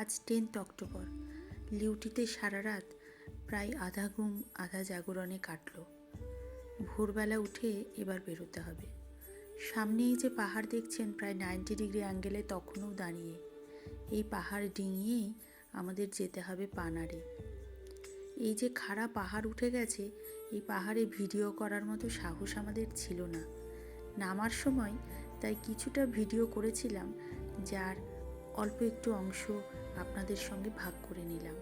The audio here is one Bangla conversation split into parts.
আজ টেন্থ অক্টোবর। লিউটিতে সারা রাত প্রায় আধা ঘুম, আধা জাগরণে কাটল। ভোরবেলা উঠে এবার বেরোতে হবে। সামনে এই যে পাহাড় দেখছেন প্রায় নাইনটি ডিগ্রি অ্যাঙ্গেলে তখনও দাঁড়িয়ে। এই পাহাড় ডিঙিয়েই আমাদের যেতে হবে পানারে। এই যে খাড়া পাহাড় উঠে গেছে, এই পাহাড়ে ভিডিও করার মতো সাহস আমাদের ছিল না। নামার সময় তাই কিছুটা ভিডিও করেছিলাম, যার অল্প একটু অংশ আপনাদের সঙ্গে ভাগ করে নিলাম।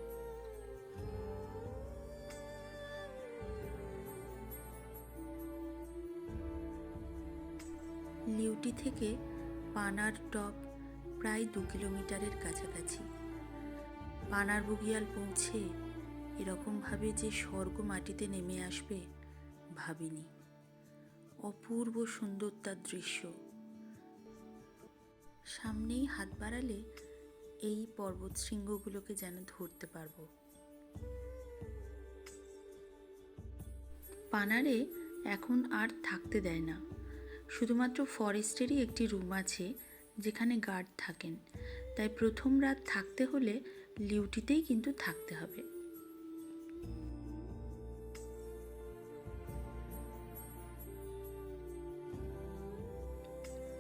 লিউটি থেকে পানার টপ প্রায় দু কিলোমিটারের কাছাকাছি। পানার বুগিয়াল পৌঁছে এরকমভাবে যে স্বর্গ মাটিতে নেমে আসবে, ভাবিনি। অপূর্ব সুন্দর তার দৃশ্য। সামনেই হাত বাড়ালে এই পর্বত শৃঙ্গগুলোকে যেন ধরতে পারব। পানারে এখন আর থাকতে দেয় না। শুধুমাত্র ফরেস্টেরই একটি রুম আছে, যেখানে গার্ড থাকেন। তাই প্রথম রাত থাকতে হলে লিউটিতেই কিন্তু থাকতে হবে।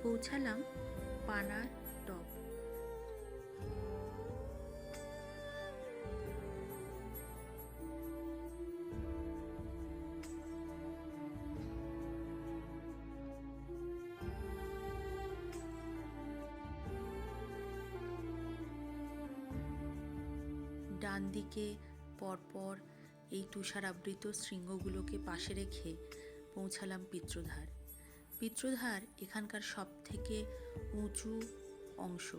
পৌঁছালাম পানার টপ ডান দিকে পরপর এই তুষারাবৃত শৃঙ্গগুলোকে পাশে রেখে পৌঁছালাম পিত্রধার। পিত্রধার এখানকার সব থেকে উঁচু অংশ,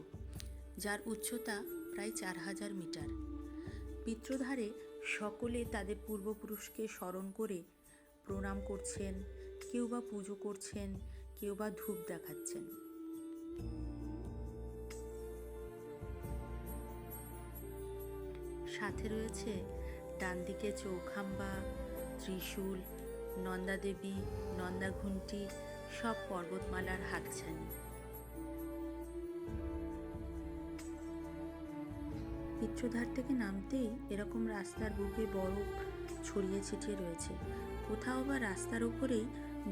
যার উচ্চতা প্রায় চার হাজার মিটার। পিত্রধারে সকলে তাদের পূর্বপুরুষকে স্মরণ করে প্রণাম করছেন, কেউ বা পুজো করছেন, কেউ বা ধূপ দেখাচ্ছেন। সাথে রয়েছে ডান দিকে চৌখাম্বা, ত্রিশূল, নন্দাদেবী নন্দাঘুন্টি সব পর্বতমালার হাতছানি। পিত্রধার থেকে নামতেই এরকম রাস্তার বুকে বরফ ছড়িয়ে ছিটিয়ে রয়েছে। কোথাও বা রাস্তার উপরেই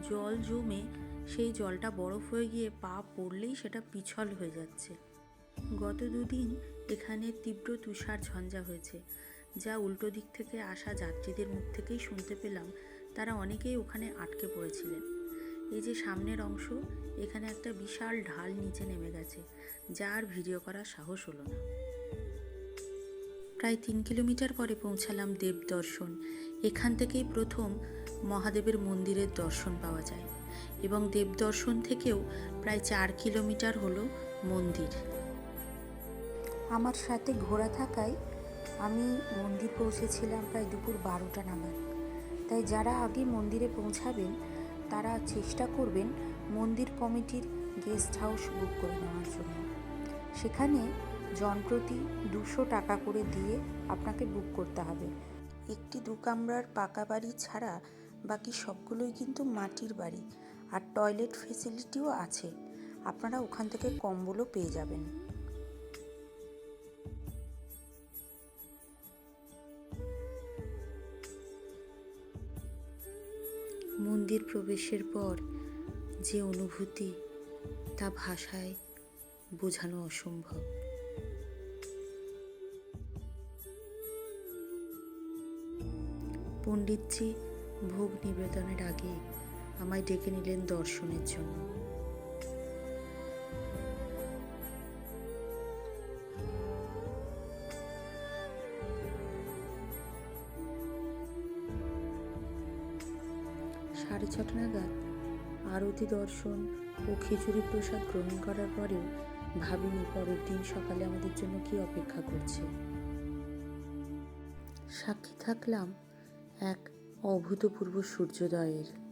জল জমে সেই জলটা বরফ হয়ে গিয়ে পা পড়লেই সেটা পিছল হয়ে যাচ্ছে। গত দুদিন এখানে তীব্র তুষার ঝঞ্ঝা হয়েছে, যা উল্টো দিক থেকে আসা যাত্রীদের মুখ থেকেই শুনতে পেলাম। তারা অনেকেই ওখানে আটকে পড়েছিলেন। এই যে সামনের অংশ, এখানে একটা বিশাল ঢাল নিচে নেমে গেছে, যার ভিডিও করার সাহস হলো না। প্রায় তিন কিলোমিটার পরে পৌঁছালাম দেব দর্শন। এখান থেকেই প্রথম মহাদেবের মন্দিরের দর্শন পাওয়া যায়। এবং দেব দর্শন থেকেও প্রায় চার কিলোমিটার হলো মন্দির। আমার সাথে ঘোরা থাকায় আমি মন্দির পৌঁছেছিলাম প্রায় দুপুর বারোটা নাগাদ। তাই যারা আগে মন্দিরে পৌঁছাবেন তারা চেষ্টা করবেন মন্দির কমিটির গেস্ট হাউস বুক করে নেওয়ার জন্য। সেখানে জনপ্রতি দুশো টাকা করে দিয়ে আপনাকে বুক করতে হবে। একটি দু কামরার পাকা বাড়ি ছাড়া বাকি সবগুলোই কিন্তু মাটির বাড়ি আর টয়লেট ফেসিলিটিও আছে। আপনারা ওখান থেকে কম্বলও পেয়ে যাবেন। মন্দির প্রবেশের পর যে অনুভূতি তা ভাষায় বোঝানো অসম্ভব। পণ্ডিতজি ভোগ নিবেদনের আগে আমায় ডেকে নিলেন দর্শনের জন্য। সাড়ে ছটা নাগাদ আরতি দর্শন ও খিচুড়ি প্রসাদ গ্রহণ করার পরেও ভাবিনি পরের দিন সকালে আমাদের জন্য কি অপেক্ষা করছে। সাক্ষী থাকলাম এক অভূতপূর্ব সূর্যোদয়ের।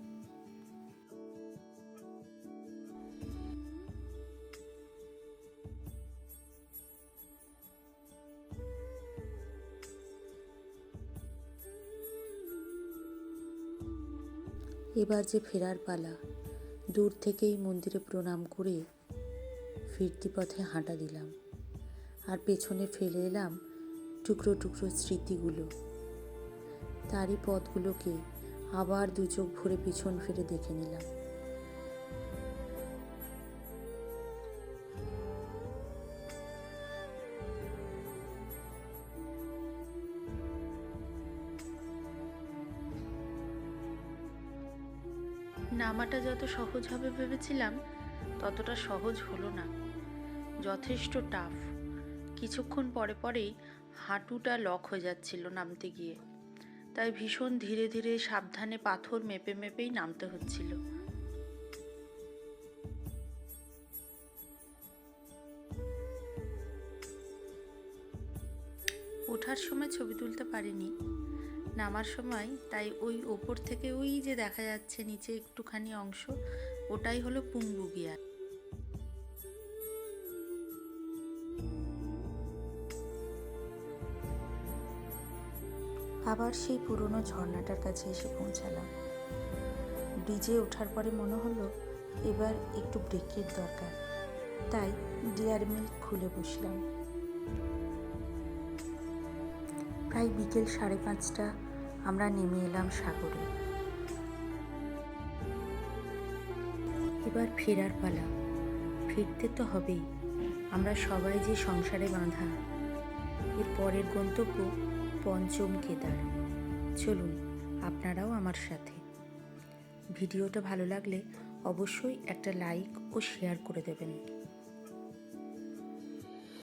এবার যে ফেরার পালা, দূর থেকেই মন্দিরে প্রণাম করে ফিরতি পথে হাঁটা দিলাম। আর পেছনে ফেলে এলাম টুকরো টুকরো স্মৃতিগুলো। তারই পথগুলোকে আবার দুচোখ ভরে পিছন ফিরে দেখে নিলাম। নামাটা যত সহজ হবে ভেবেছিলাম, ততটা সহজ হলো না। যথেষ্ট টাফ কিছুক্ষণ পরে পরেই হাঁটুটা লক হয়ে যাচ্ছিল নামতে গিয়ে। তাই ভীষণ ধীরে ধীরে সাবধানে পাথর মেপে মেপেই নামতে হচ্ছিল। ওঠার সময় ছবি তুলতে পারিনি। নামার সময়, তাই ওই ওপর থেকে ওই যে দেখা যাচ্ছে নিচে একটুখানি অংশ, ওটাই হলো পুংবুগিয়া আবার সেই পুরনো ঝর্ণাটার কাছে এসে পৌঁছালাম। ব্রিজে ওঠার পরে মনে হলো, এবার একটু ব্রেকের দরকার। তাই ডিয়ার মিল্ক খুলে বসলাম। প্রায় বিকেল সাড়ে পাঁচটা। আমরা নেমে এলাম সাগরে। এবার ফেরার পালা। ফিরতে তো হবেই। আমরা সবাই যে সংসারে বাঁধা। এর পরের গন্তব্য পঞ্চম কেদার। চলুন, আপনারাও আমার সাথে। ভিডিওটা ভালো লাগলে অবশ্যই একটা লাইক ও শেয়ার করে দেবেন।